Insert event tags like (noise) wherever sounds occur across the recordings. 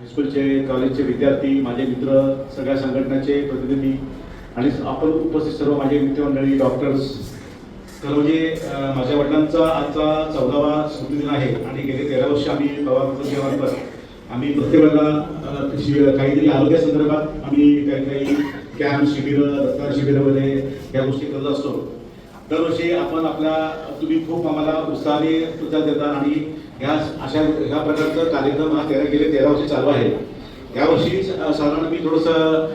हायस्कूलचे कॉलेजचे विद्यार्थी माझे मित्र सगळ्या संघटनाचे प्रतिनिधी आणि आपण उपस्थित सर्व माझे मित्रमंडळी डॉक्टर्स खरं म्हणजे माझ्या वडिलांचा आजचा चौदावा स्मृतिदिन आहे आणि गेले तेरा वर्ष आम्ही बाबा आम्ही प्रत्येकाला अं, शि- काहीतरी आरोग्यासंदर्भात आम्ही काही काही कॅम्प शिबिरं रक्तदान शिबिरं वगैरे या गोष्टी करत असतो. दरवर्षी आपण आपल्या तुम्ही खूप आम्हाला उत्साहाने प्रतिसाद देता आणि ह्या अशा ह्या प्रकारचा कार्यक्रम हा तेरा गेले तेरा वर्ष चालू आहे. यावर्षी साधारण मी थोडंसं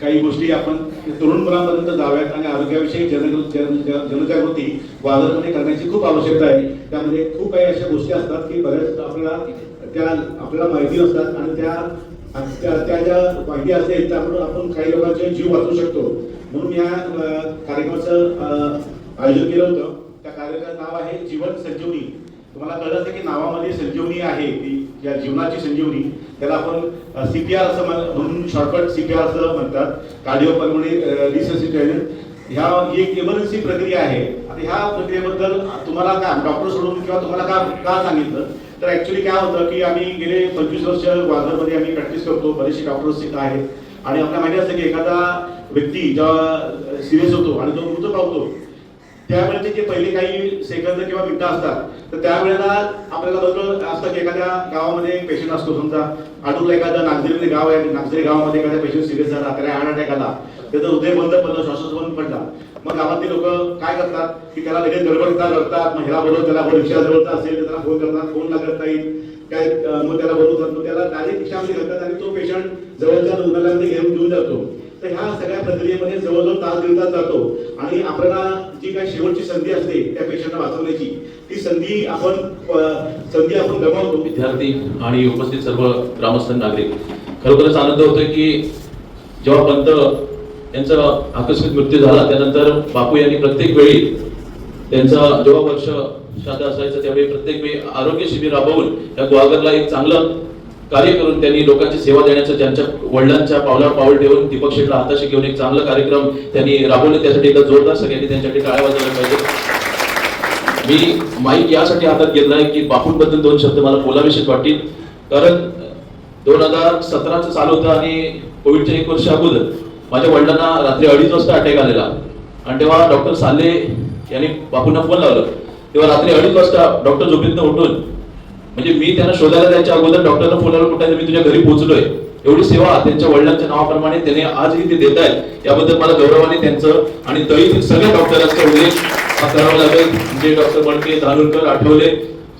काही गोष्टी आपण तरुण मुलांपर्यंत जाव्यात आणि आरोग्याविषयी जन- जनजागृती वादळपणे करण्याची खूप आवश्यकता आहे. त्यामध्ये खूप काही अशा गोष्टी असतात की बऱ्याच आपल्याला त्या आपल्याला माहिती नसतात आणि त्या त्या त्या ज्या माहिती असेल त्यामुळे आपण काही लोकांचे जीव वाचवू शकतो. म्हणून या कार्यक्रमाचं आयोजन केलं होतं. त्या कार्यक्रमाचं नाव आहे जीवन संजीवनी. तुम्हाला कळलं असेल की नावामध्ये संजीवनी आहे ती या जीवनाची संजीवनी. त्याला आपण सीपीआर असं म्हणून शॉर्टकट सीपीआर असं म्हणतात. कार्डिओ पल्मोनी रिससिटेशन ह्या ही एक इमर्जन्सी प्रक्रिया आहे. आणि ह्या प्रक्रियेबद्दल तुम्हाला काय डॉक्टर सोडून किंवा तुम्हाला का का सांगितलं? तर ऍक्च्युली काय होतं की आम्ही गेले पंचवीस वर्ष वाघरमध्ये आम्ही प्रॅक्टिस करतो. बरेचसे डॉक्टर्स तिथं आहेत. आणि आपल्याला माहिती असतं की एखादा व्यक्ती जेव्हा सिरियस होतो आणि तो मृत पावतो त्यावेळेचे जे पहिले काही सेकंद किंवा मिनिटं असतात तर त्यावेळेला आपल्याला बरोबर असतं की एखाद्या गावामध्ये एक पेशंट असतो समजा आडूला एखादा नागझरीमध्ये गाव आहे नागझरी गावामध्ये एखादा पेशंट सिरियस झाला त्याला हार्ट अटॅक आला त्याचं हृदय बंद पडलं श्वासच बंद पडला. मग गावातले लोक काय करतात? की त्याला लगेच गडबडता करतात मग ह्याला बोलवत त्याला रिक्षा जवळचा असेल त्याला फोन करतात फोन लागत नाही काय मग त्याला बोलवतात मग त्याला डायरेक्ट रिक्षामध्ये घालतात आणि तो पेशंट जवळच्या रुग्णालयामध्ये घेऊन घेऊन जातो. तर ह्या सगळ्या प्रक्रियेमध्ये जवळजवळ तास दीड तास जातो. आणि आपल्याला जी काही शेवटची संधी असते त्या पेशंटला वाचवण्याची ती संधी आपण संधी आपण गमावतो. विद्यार्थी आणि उपस्थित सर्व ग्रामस्थ नागरिक खरोखरच आनंद होतो की जेव्हा पंत यांचा आकस्मिक मृत्यू झाला त्यानंतर बापू यांनी प्रत्येक वेळी त्यांचा जेव्हा वर्ष श्राद्ध असायचं त्यावेळी प्रत्येक वेळी आरोग्य शिबिर राबवून या ग्वागरला एक चांगलं कार्य करून त्यांनी लोकांची सेवा देण्याचं त्यांच्या वडिलांच्या पावलावर पाऊल ठेवून दीपक शेठला हाताशी घेऊन एक चांगला कार्यक्रम त्यांनी राबवले त्यासाठी एकदा जोरदार सगळ्यांनी त्यांच्यासाठी टाळ्या वाजवल्या पाहिजे. मी माईक यासाठी हातात घेतलाय की बापूंबद्दल दोन शब्द मला बोलाविषयी वाटतील. कारण दोन हजार सतराचं चालू होतं आणि कोविडच्या एक वर्ष अगोदर माझ्या वडिलांना रात्री अडीच वाजता अटॅक आलेला. आणि तेव्हा डॉक्टर साले यांनी बापूंना फोन लावलं. तेव्हा रात्री अडीच वाजता डॉक्टर झोपेतनं उठून म्हणजे मी त्यांना शोधायला जायच्या अगोदर डॉक्टरला फोन कुठे मी तुझ्या घरी पोहोचलोय. एवढी सेवा त्यांच्या वडिलांच्या नावाप्रमाणे त्यांनी आजही ते देत आहेत. याबद्दल मला गौरवाने त्यांचं आणि तळीतील सगळ्या डॉक्टरांचा उल्लेख करावा लागेल. म्हणजे डॉक्टर मडके धानुरकर आठवले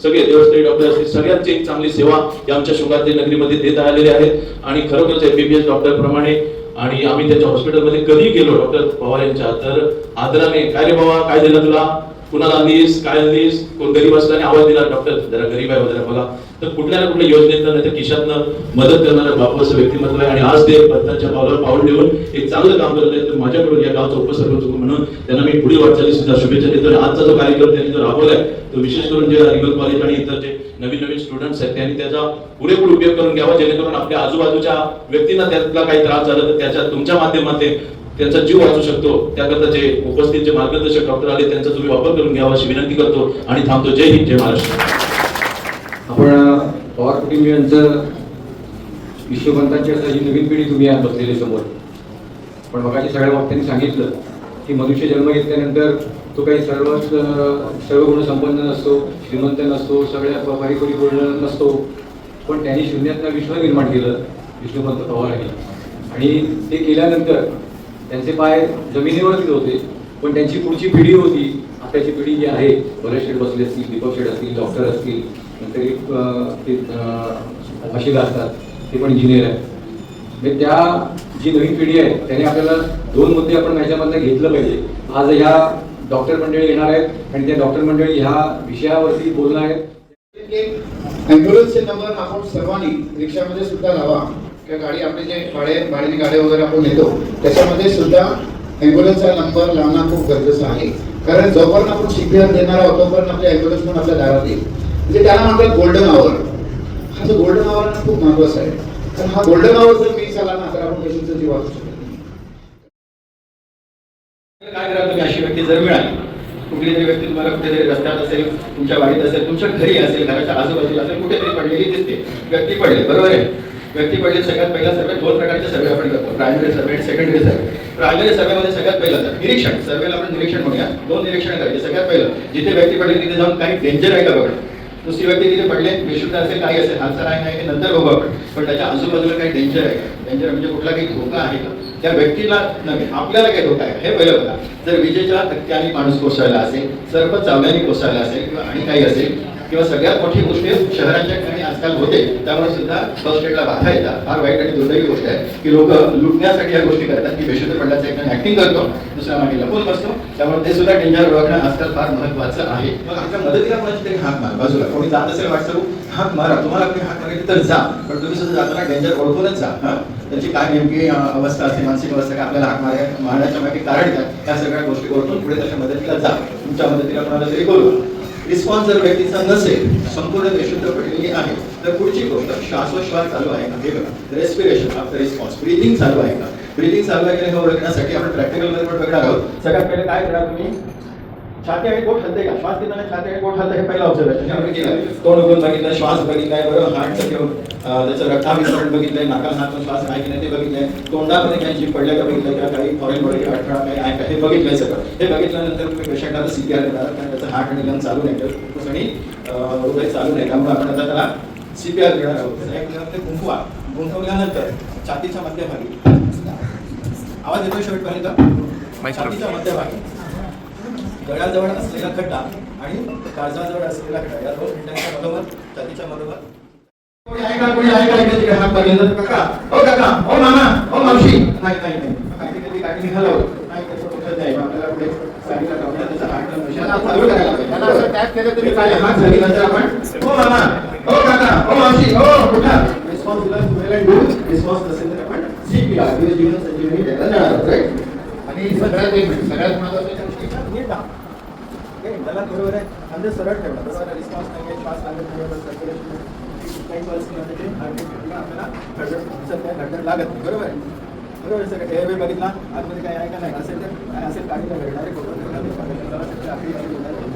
सगळे देवस्थळी डॉक्टर असतील सगळ्यांची एक चांगली सेवा या आमच्या शुगारते नगरीमध्ये देत आलेले आहेत आणि खरोखरच एमबीबीएस डॉक्टर प्रमाणे आणि आम्ही त्यांच्या हॉस्पिटलमध्ये कधी गेलो डॉक्टर पवार यांच्या. तर आदराने काय रे बाबा? काय दिलं तुला? कुणाला आणलीस काय आणलीस कोण गरीब असल्याने आवाज दिला डॉक्टर जरा गरीब आहे वगैरे बघा तर कुठल्या ना कुठल्या योजनेतनं नाही तर खिशातनं मदत करणारं बापू असं व्यक्तिमत्व आहे. आणि आज ते पंतांच्या पावलावर पाऊल ठेवून एक चांगलं काम करत आहेत. तर माझ्याकडून या गावचा उपसरपंच म्हणून त्यांना मी पुढील वाटचाली सुद्धा शुभेच्छा देतो. आणि आजचा जो कार्यक्रम त्यांनी जो राबवलाय तो विशेष करून जे रिगल कॉलेज आणि इतर जे नवीन नवीन स्टुडंट्स आहेत त्यांनी त्याचा पुरेपूर उपयोग करून घ्यावा. जेणेकरून आपल्या आजूबाजूच्या व्यक्तींना त्यातला काही त्रास झाला तर त्याच्या तुमच्या माध्यमातून त्यांचा जीव वाचू शकतो. त्याकरता जे उपस्थित जे मार्गदर्शक डॉक्टर आले त्यांचा तुम्ही वापर करून घ्यावा अशी विनंती करतो आणि थांबतो. जय हिंद जय महाराष्ट्र. आपण पवार कुटुंबियांचं विश्वपंतांची असं जी नवीन पिढी तुम्ही आज बसलेली समोर. पण मगाशी सगळ्या वक्त्यांनी सांगितलं की मनुष्य जन्म घेतल्यानंतर तो काही सर्वच सर्व गुण संपन्न नसतो श्रीमंत नसतो सगळ्या प- गुण नसतो. पण त्यांनी शून्यातनं विश्व निर्माण केलं विष्णुपंत पवार आणि ते केल्यानंतर त्यांचे पाय जमिनीवरतीच होते पण त्यांची पुढची पिढी होती. आताची पिढी जी आहे बरेच शेठ बसले असतील दीपक शेठ असतील डॉक्टर असतील नंतर एक ते अं, असतात ते पण इंजिनियर आहेत. म्हणजे त्या जी नवीन पिढी आहे त्याने आपल्याला दोन मुद्दे आपण याच्यामधनं घेतलं पाहिजे. आज ह्या डॉक्टर मंडळी येणार आहेत आणि त्या डॉक्टर मंडळी ह्या विषयावरती बोलणार आहेत. ॲम्ब्युलन्सचे नंबर आपण सर्वांनी रिक्षामध्ये सुद्धा लावा. किंवा गाडी आपले जे भाडे भाड्याने गाड्या वगैरे आपण नेतो त्याच्यामध्ये सुद्धा ॲम्ब्युलन्सचा नंबर लावणं खूप गरजेचं आहे. कारण जोपर्यंत आपण शिबिर देणार आहोत तोपर्यंत आपली ॲम्ब्युलन्स पण आपल्या दारात येईल. म्हणजे त्याला म्हणतात गोल्डन आवर हा जो गोल्डन आवर खूप महत्त्वाचा आहे. कारण हा गोल्डन आवर जर मिस झाला ना तर आपण पेशंटचा जीव वाचू शकतो काय करा तुम्ही? अशी व्यक्ती जर मिळाली कुठली तरी व्यक्ती तुम्हाला कुठेतरी रस्त्यात असेल तुमच्या वाडीत असेल तुमच्या घरी असेल घराच्या आजूबाजूला असेल कुठेतरी पडलेली दिसते. व्यक्ती पडली बरोबर आहे? व्यक्ती पडले सगळ्यात पहिला सर्वे दोन प्रकारचे सर्वे आपण करतो. प्रायमरी सर्वे आणि सेकंडरी सर्वे प्रायमरी सर्वेमध्ये सगळ्यात पहिलं तर निरीक्षण. सर्वेला आपण निरीक्षण म्हणूया. दोन निरीक्षण करायचे. सगळ्यात पहिलं जिथे व्यक्ती पडली तिथे जाऊन काही डेंजर आहे का बघणं दुसरी व्यक्ती तिथे पडले बेशुद्ध असेल काही असेल हालचाल आहे नाही नंतर बघू आपण. पण त्याच्या आजूबाजूला काही डेंजर आहे का? डेंजर म्हणजे कुठला काही धोका आहे का? त्या व्यक्तीला नव्हे आपल्याला काही धोका आहे हे पहिलं बघा. जर विजेच्या धक्क्याने माणूस कोसळला असेल सर्व चावल्याने कोसळला असेल किंवा आणि काही असेल किंवा सगळ्यात मोठी गोष्ट शहराच्या ठिकाणी आजकाल होते त्यामुळे सुद्धा फर्स्ट एडला बाधा येतात. फार वाईट आणि दुर्दैवी गोष्ट आहे की लोक लुटण्यासाठी या गोष्टी करतात. की बेशुद्ध पडल्याचं एक ऍक्टिंग करतो दुसऱ्या मागे लपून बसतो. त्यामुळे ते सुद्धा डेंजर ओळखणं आजकाल फार महत्वाचं आहे. मग आपल्या मदतीला कोणाची तरी हाक मार. बाजूला कोणी जात असेल वाटतं हाक मारा. तुम्हाला कोणी हाक मारायची तर जा. पण तुम्ही सुद्धा जाताना डेंजर ओळखूनच जा. हां? त्याची काय नेमकी अवस्था असते मानसिक अवस्था काय आपल्याला हात माराय मारण्याच्या मागे कारण काय? या सगळ्या गोष्टी ओळखून पुढे त्याच्या मदतीला जा. तुमच्या मदतीला कोणाला तरी बोलवा. रिस्पॉन्स जर व्यक्तीचा नसेल संपूर्ण बेशुद्ध पडलेली आहे तर पुढची गोष्ट श्वासोश्वास चालू आहे का? हे बघा. रेस्पिरेशन आफ्टर रिस्पॉन्स ब्रिथिंग चालू आहे का? ब्रिथिंग चालू आहे का हे ओळखण्यासाठी आपण प्रॅक्टिकलमध्ये पण बघणार आहोत. सगळ्यात पहिले काय करा तुम्ही? छाती आणि पोट हलते का? श्वास घेताना छाती आणि पोट हलतं हे पहिलं ऑब्झर्वेशन आपण केलं. तोंड उघडून बघितलं श्वास बघितलाय बरोबर हार्ट घेऊन अं, त्याचं रक्ताभिसरण बघितलंय नाकाला हात श्वास आहे की नाही ते बघितलंय. तोंडामध्ये काही जीभ पडल्या का बघितलं किंवा काही फॉरेन बॉडी अडथळा काही आहे का हे बघितलंय सगळं. हे बघितल्यानंतर तुम्ही पेशंटला सीपीआर देणार कारण त्याचं हार्ट आणि लंग चालू नाही फुफ्फुस आणि हृदय चालू नाही. त्यामुळे आपण आता त्याला सीपीआर देणार आहोत. प्रकारे गुंफवा. गुंफवल्यानंतर छातीच्या मध्यभागी. आवाज येतोय शेवटपर्यंत? छातीच्या मध्यभागी. गडाजवळ असलेला खड्डा आणि काळजाजवळ असलेला खड्डा या दोन खड्ड्यांच्या मधोमध जातीच्या मधोमध. कोणी आहे का? कोणी आहे का इकडे तिकडे हात तर काका. ओ काका. ओ मामा. ओ मावशी. नाही नाही नाही. कधी गाडी नाही तसं कुठं नाही आपल्याला पुढे त्याचा हात चालू करायला पाहिजे. त्याला असं केलं तरी काय हात झाल्यानंतर आपण? ओ मामा. ओ काका. ओ मावशी. ओ कुठं? रिस्पॉन्स दिला तुम्हाला डू रिस्पॉन्स नसेल तर आपण सीपीआर जीवन संजीवनी द्यायला जाणार राईट? आणि सगळ्यात एक मिनिट सगळ्यात महत्वाचं नीट दाब. ओके, त्याला बरोबर आहे. खांदे सरळ ठेवला बरोबर आहे. रिस्पॉन्स नाही आहे, श्वास लागत नाही आहे, सर्क्युलेशन काही परिस्थिती मध्ये ते heartbeat ला आपल्याला धडधड दिसत नाही, धडधड लागत नाही. बरोबर आहे? बरोबर आहे सगळं. एअरवे बघितला. आतमध्ये काय आहे का नाही? असेल तर काय असेल काढीला डायरेक्ट होतं आपली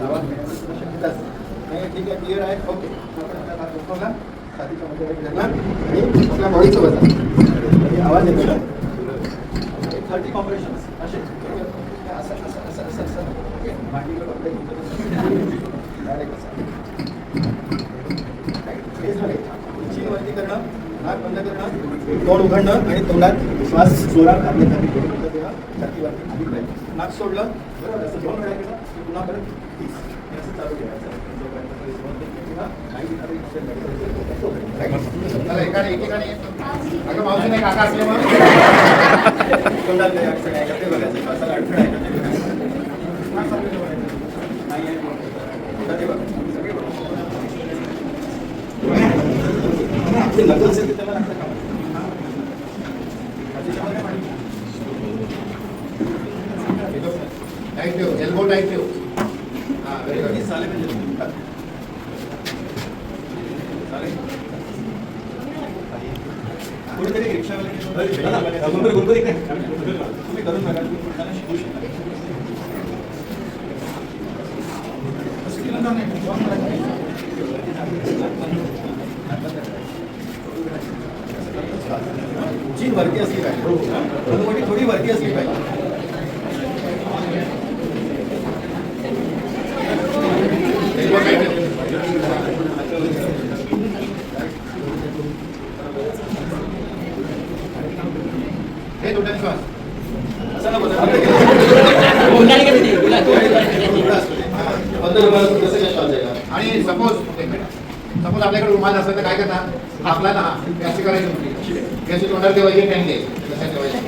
आवाज मिळण्याची सुद्धा शक्यता असते नाही, ठीक आहे क्लिअर आहे? ओके आपण आता हात उचलला, छातीच्या मध्ये एक धरला आणि आपल्या बॉडीचं वजन आणि आवाज येतो ना थर्टी कॉम्प्रेशन असे. हे (laughs) झाले. उंची वरती करणं नाक बंद करणं तोंड उघडणं आणि तोंडात श्वास जोरात छातीवरती खाली पाहिजे नाक सोडलं बरोबर असं दोन वेळा केलं पुन्हा परत तीस. हे असं चालू ठेवायचं अगं मावशीने काका असल्यामुळे तोंडात काही अडचण आहे का जी वरती असली पाहिजे. थोडी वरती असली पाहिजे. श्वास असं आणि सपोज सपोज आपल्याकडे रुमाल असेल तर काय करणार आपला ना हे करायची होती ही अशी तोंडात ठेवायची टँक द्यायची ठेवायची.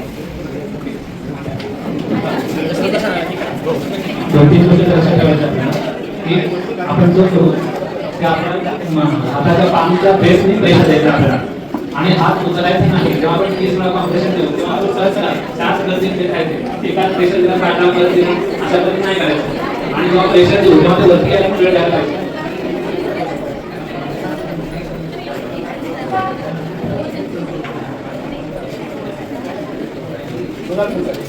आपण जो करू त्या आपण म- हाताच्या पाणीच्या बेसने प्रेशर द्यायचा आपल्याला. आणि हात उचलायचा नाही. जेव्हा आपण तीस वेळा कॉम्प्रेशन देऊ तेव्हा आपण सहज नाही त्याच गतीने ते खायचे एकाच प्रेशर दिला काढला परत दिला अशा पद्धतीने नाही करायचं. आणि जेव्हा प्रेशर देऊ तेव्हा ते वरती यायला वेळ द्यायला पाहिजे. दोन